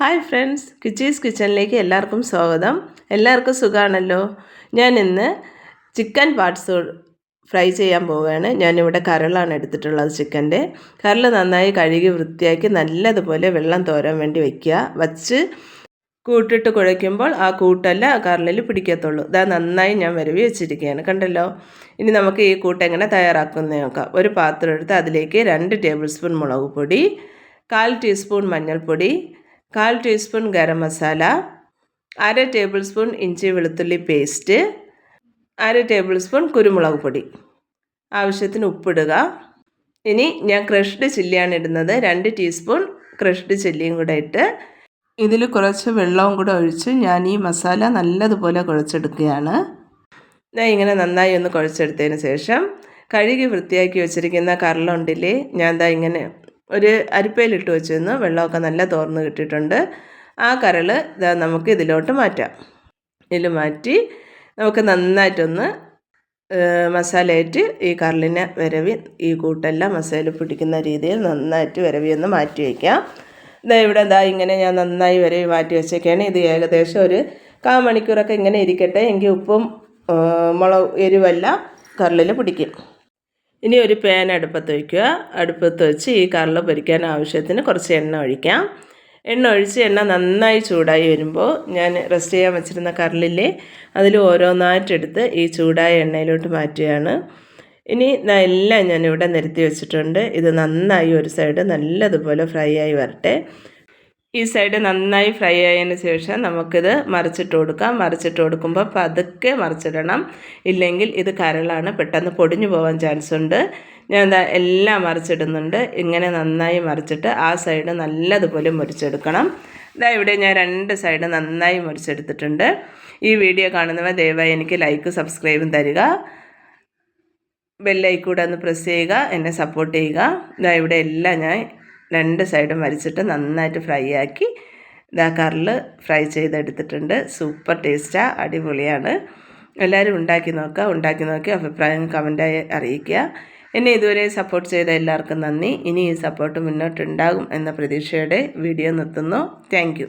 Hi friends കിച്ചീസ് കിച്ചണിലേക്ക് എല്ലാവർക്കും സ്വാഗതം. എല്ലാവർക്കും സുഖമാണല്ലോ ഞാൻ ഇന്ന് ചിക്കൻ പാർട്സ് ഫ്രൈ ചെയ്യാൻ പോവുകയാണ്. ഞാനിവിടെ കരളാണ് എടുത്തിട്ടുള്ളത് ചിക്കന്റെ. കരൾ നന്നായി കഴുകി വൃത്തിയാക്കി നല്ലതുപോലെ വെള്ളം തോരാൻ വേണ്ടി വയ്ക്കുക വച്ച് കൂട്ടിട്ട് കുഴയ്ക്കുമ്പോൾ ആ കൂട്ടല്ല ആ കരളിൽ പിടിക്കത്തുള്ളൂ. ഇതാ നന്നായി ഞാൻ വരവി വെച്ചിരിക്കുകയാണ്. കണ്ടല്ലോ? ഇനി നമുക്ക് ഈ കൂട്ട് എങ്ങനെ തയ്യാറാക്കുന്നത് നോക്കാം. ഒരു പാത്രം എടുത്ത് അതിലേക്ക് രണ്ട് ടേബിൾ സ്പൂൺ മുളക് പൊടി കാൽ ടീസ്പൂൺ മഞ്ഞൾപ്പൊടി കാൽ ടീസ്പൂൺ ഗരം മസാല അര ടേബിൾ സ്പൂൺ ഇഞ്ചി വെളുത്തുള്ളി പേസ്റ്റ് അര ടേബിൾ സ്പൂൺ കുരുമുളക് പൊടി. ആവശ്യത്തിന് ഉപ്പിടുക. ഇനി ഞാൻ ക്രഷ്ഡ് ചില്ലിയാണ് ഇടുന്നത്. രണ്ട് ടീസ്പൂൺ ക്രഷ്ഡ് ചില്ലിയും കൂടെ ഇട്ട് ഇതിൽ കുറച്ച് വെള്ളവും കൂടെ ഒഴിച്ച് ഞാൻ ഈ മസാല നല്ലതുപോലെ കുഴച്ചെടുക്കുകയാണ്. ഞാൻ ഇങ്ങനെ നന്നായി ഒന്ന് കുഴച്ചെടുത്തതിന് ശേഷം കഴുകി വൃത്തിയാക്കി വെച്ചിരിക്കുന്ന കരളുണ്ടില്ലേ ഞാൻ ദാ ഇങ്ങനെ ഒരു അരിപ്പയിലിട്ട് വെച്ചിരുന്നു. വെള്ളമൊക്കെ നല്ല തോർന്ന് കിട്ടിയിട്ടുണ്ട്. ആ കരൾ ഇതാ നമുക്ക് ഇതിലോട്ട് മാറ്റാം. ഇതിൽ മാറ്റി നമുക്ക് നന്നായിട്ടൊന്ന് മസാലയായിട്ട് ഈ കറലിനെ വരവി ഈ കൂട്ടെല്ലാം മസാല പിടിക്കുന്ന രീതിയിൽ നന്നായിട്ട് വരവി ഒന്ന് മാറ്റി വയ്ക്കാം ഇതാ ഇവിടെ ഇതാ ഇങ്ങനെ ഞാൻ നന്നായി വരവി മാറ്റി വെച്ചേക്കാണ്. ഇത് ഏകദേശം ഒരു കാ മണിക്കൂറൊക്കെ ഇങ്ങനെ ഇരിക്കട്ടെ. എങ്കിൽ ഉപ്പും മുളക് എരിവെല്ലാം കറലിൽ പിടിക്കും. ഇനി ഒരു പാൻ അടുപ്പത്ത് വയ്ക്കുക അടുപ്പത്ത് വെച്ച് ഈ കറിൽ പൊരിക്കാൻ ആവശ്യത്തിന് കുറച്ച് എണ്ണ ഒഴിക്കാം. എണ്ണ ഒഴിച്ച് എണ്ണ നന്നായി ചൂടായി വരുമ്പോൾ ഞാൻ റെസ്റ്റ് ചെയ്യാൻ വെച്ചിരുന്ന കറലില്ലേ അതിൽ ഓരോന്നായിട്ടെടുത്ത് ഈ ചൂടായ എണ്ണയിലോട്ട് മാറ്റുകയാണ്. ഇനി എല്ലാം ഞാനിവിടെ നിരത്തി വെച്ചിട്ടുണ്ട്. ഇത് നന്നായി ഒരു സൈഡ് നല്ലതുപോലെ ഫ്രൈ ആയി വരട്ടെ. ഈ സൈഡ് നന്നായി ഫ്രൈ ആയതിന് ശേഷം നമുക്കിത് മറിച്ചിട്ട് കൊടുക്കാം. മറിച്ചിട്ട് കൊടുക്കുമ്പോൾ പതുക്കെ മറിച്ചിടണം. ഇല്ലെങ്കിൽ ഇത് കരളാണ്. പെട്ടെന്ന് പൊടിഞ്ഞു പോകാൻ ചാൻസ് ഉണ്ട്. ഞാൻ എന്താ എല്ലാം മറിച്ചിടുന്നുണ്ട്. ഇങ്ങനെ നന്നായി മറിച്ചിട്ട് ആ സൈഡ് നല്ലതുപോലെ മുറിച്ചെടുക്കണം. ഇതാ ഇവിടെ ഞാൻ രണ്ട് സൈഡ് നന്നായി മുറിച്ചെടുത്തിട്ടുണ്ട്. ഈ വീഡിയോ കാണുന്നവർ ദയവായി എനിക്ക് ലൈക്ക് സബ്സ്ക്രൈബും തരിക. ബെല്ലൈക്കൂടെ ഒന്ന് പ്രസ് ചെയ്യുക. എന്നെ സപ്പോർട്ട് ചെയ്യുക. ഇതാ ഇവിടെ എല്ലാം ഞാൻ രണ്ട് സൈഡും വരച്ചിട്ട് നന്നായിട്ട് ഫ്രൈ ആക്കി ഇതാ കറിൽ ഫ്രൈ ചെയ്തെടുത്തിട്ടുണ്ട്. സൂപ്പർ ടേസ്റ്റാണ് അടിപൊളിയാണ്. എല്ലാവരും ഉണ്ടാക്കി നോക്കുക ഉണ്ടാക്കി നോക്കി അഭിപ്രായം കമന്റായി അറിയിക്കുക. എന്നെ ഇതുവരെ സപ്പോർട്ട് ചെയ്ത എല്ലാവർക്കും നന്ദി. ഇനി ഈ സപ്പോർട്ട് മുന്നോട്ടുണ്ടാകും എന്ന പ്രതീക്ഷയോടെ വീഡിയോ നിർത്തുന്നു. താങ്ക്